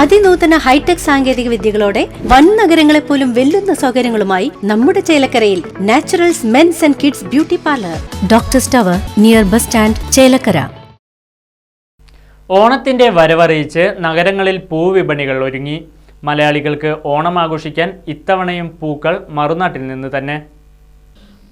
അതിനൂതന hi tech സാങ്കേതിക വിദ്യകളോടെ വൻ നഗരങ്ങളെ പോലും വെല്ലുന്ന സൗകര്യങ്ങളുമായി നമ്മുടെ ചേലക്കരയിൽ Naturals mens and kids beauty parlour. Doctor tower near bus stand Chelakkara. ഓണത്തിന്റെ വരവറിയിച്ച് നഗരങ്ങളിൽ പൂവിപണികൾ ഒരുങ്ങി. മലയാളികൾക്ക് ഓണം ആഘോഷിക്കാൻ ഇത്തവണയും പൂക്കൾ മറുനാട്ടിൽ നിന്ന് തന്നെ.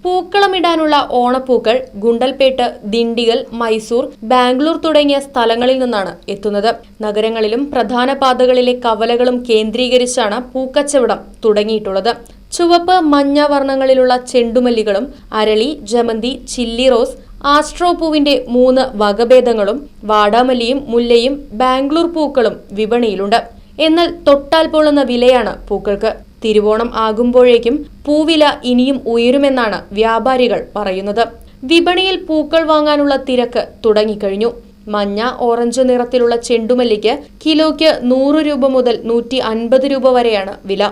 പൂക്കളമിടാനുള്ള ഓണപ്പൂക്കൾ ഗുണ്ടൽപേട്ട് ദിണ്ടിഗൽ മൈസൂർ ബാംഗ്ലൂർ തുടങ്ങിയ സ്ഥലങ്ങളിൽ നിന്നാണ് എത്തുന്നത്. നഗരങ്ങളിലും പ്രധാന പാതകളിലെ കവലകളും കേന്ദ്രീകരിച്ചാണ് പൂക്കച്ചവടം തുടങ്ങിയിട്ടുള്ളത്. ചുവപ്പ് മഞ്ഞ വർണങ്ങളിലുള്ള ചെണ്ടുമല്ലികളും അരളി ജമന്തി ചില്ലി റോസ് ആസ്ട്രോ പൂവിന്റെ മൂന്ന് വകഭേദങ്ങളും വാടാമല്ലിയും മുല്ലയും ബാംഗ്ലൂർ പൂക്കളും വിപണിയിലുണ്ട്. എന്നാൽ തൊട്ടാൽ പൊള്ളുന്ന വിലയാണ് പൂക്കൾക്ക്. തിരുവോണം ആകുമ്പോഴേക്കും പൂവില ഇനിയും ഉയരുമെന്നാണ് വ്യാപാരികൾ പറയുന്നത്. വിപണിയിൽ പൂക്കൾ വാങ്ങാനുള്ള തിരക്ക് തുടങ്ങിക്കഴിഞ്ഞു. മഞ്ഞ ഓറഞ്ച് നിറത്തിലുള്ള ചെണ്ടുമല്ലിക്ക് കിലോയ്ക്ക് നൂറ് രൂപ മുതൽ നൂറ്റി അൻപത് രൂപ വരെയാണ് വില.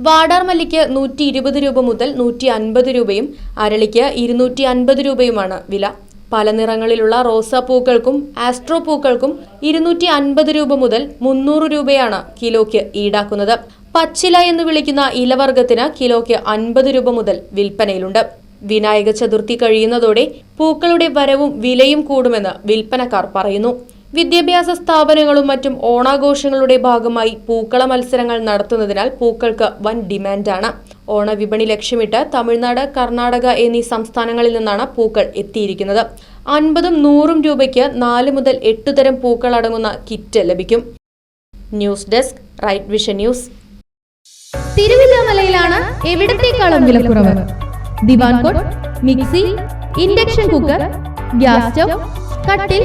വാടാർ മല്ലിക്ക് നൂറ്റി ഇരുപത് രൂപ മുതൽ നൂറ്റി അൻപത് രൂപയും അരളിക്ക് ഇരുന്നൂറ്റി അൻപത് രൂപയുമാണ് വില. പല നിറങ്ങളിലുള്ള റോസാപ്പൂക്കൾക്കും ആസ്ട്രോ പൂക്കൾക്കും ഇരുന്നൂറ്റി അൻപത് രൂപ മുതൽ മുന്നൂറ് രൂപയാണ് കിലോയ്ക്ക് ഈടാക്കുന്നത്. പച്ചില എന്ന് വിളിക്കുന്ന ഇലവർഗത്തിന് കിലോയ്ക്ക് അൻപത് രൂപ മുതൽ വിൽപ്പനയിലുണ്ട്. വിനായക ചതുർത്ഥി കഴിയുന്നതോടെ പൂക്കളുടെ വരവും വിലയും കൂടുമെന്ന് വിൽപ്പനക്കാർ പറയുന്നു. വിദ്യാഭ്യാസ സ്ഥാപനങ്ങളും മറ്റും ഓണാഘോഷങ്ങളുടെ ഭാഗമായി പൂക്കള മത്സരങ്ങൾ നടത്തുന്നതിനാൽ പൂക്കൾക്ക് വൻ ഡിമാൻഡാണ്. ഓണവിപണി ലക്ഷ്യമിട്ട് തമിഴ്നാട് കർണാടക എന്നീ സംസ്ഥാനങ്ങളിൽ നിന്നാണ് പൂക്കൾ എത്തിയിരിക്കുന്നത്. അൻപതും നൂറും രൂപയ്ക്ക് നാല് മുതൽ എട്ട് തരം പൂക്കൾ അടങ്ങുന്ന കിറ്റ് ലഭിക്കും. News desk Right Vision news. തിരുവില്ലാമലയിലാണ് എവിടത്തേക്കാളും വിലക്കുറവ്? Divan cot mixie induction cooker gas stove കട്ടിൽ